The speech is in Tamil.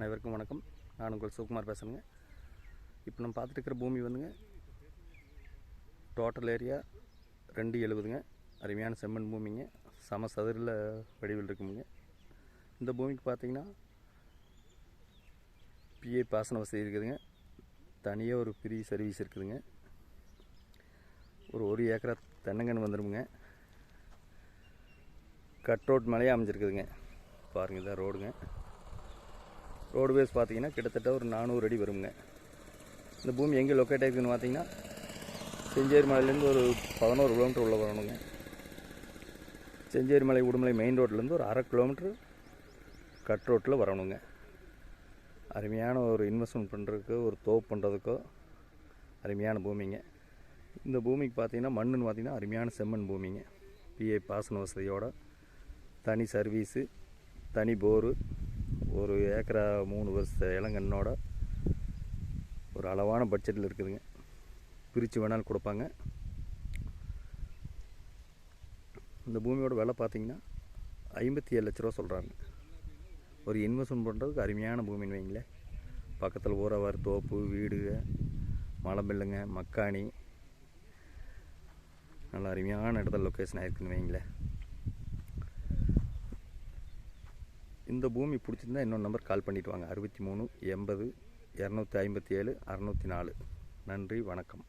அனைவருக்கும் வணக்கம். நான் உங்கள் சிவகுமார் பேசுகிறேங்க இப்போ நம்ம பார்த்துட்டு இருக்கிற பூமி வந்துங்க. டோட்டல் ஏரியா ரெண்டு எழுபதுங்க. அருமையான செம்மண் பூமிங்க. சம சதுரில் வடிவில் இருக்குமுங்க. இந்த பூமிக்கு பார்த்தீங்கன்னா பிஏ பாசன வசதி இருக்குதுங்க. தனியாக ஒரு ஃப்ரீ சர்வீஸ் இருக்குதுங்க. ஒரு ஒரு ஏக்கரா தென்னங்கன்று வந்துடுமுங்க கட் ரோட் மலையாக அமைஞ்சிருக்குதுங்க. பாருங்கள் இதான் ரோடுங்க ரோடுவேஸ் பார்த்தீங்கன்னா கிட்டத்தட்ட ஒரு நானூறு அடி வருங்க. இந்த பூமி எங்கே லொக்கேட் ஆகிருக்குன்னு பார்த்தீங்கன்னா செஞ்சேரி மலையிலேருந்து ஒரு பதினோரு கிலோமீட்டர் உள்ளே வரணுங்க. செஞ்சேரி மலை உடுமலை மெயின் ரோட்லேருந்து ஒரு அரை கிலோமீட்டர் கட் ரோட்டில் வரணுங்க. அருமையான ஒரு இன்வெஸ்ட்மெண்ட் பண்ணுறதுக்கு ஒரு தோப்பு பண்ணுறதுக்கோ அருமையான பூமிங்க. இந்த பூமிக்கு பார்த்தீங்கன்னா மண்ணுன்னு பார்த்தீங்கன்னா அருமையான செம்மண் பூமிங்க. பிஏ பாசன வசதியோட தனி சர்வீஸு தனி போரு ஒரு ஏக்கரா மூணு வருஷ இளங்கண்ணோட ஒரு அளவான பட்ஜெட்டில் இருக்குதுங்க. பிரித்து வேணாலும் கொடுப்பாங்க. இந்த பூமியோட விலை பார்த்தீங்கன்னா ஐம்பத்தி ஏழு லட்ச ரூபா சொல்கிறாங்க ஒரு இன்வெஸ்ட்மெண்ட் பண்ணுறதுக்கு அருமையான பூமின்னு வைங்களேன். பக்கத்தில் ஊரவார் தோப்பு வீடுங்க மலைம்பில்லுங்க மக்காணி. நல்ல அருமையான இடத்துல லொக்கேஷன் ஆயிருக்குன்னு வைங்களேன். இந்த பூமி பிடிச்சிருந்தா இன்னொரு நம்பர் கால் பண்ணிவிட்டு வாங்க. அறுபத்தி மூணு எண்பது இரநூத்தி ஐம்பத்தி ஏழு அறநூற்றி நாலு. நன்றி வணக்கம்.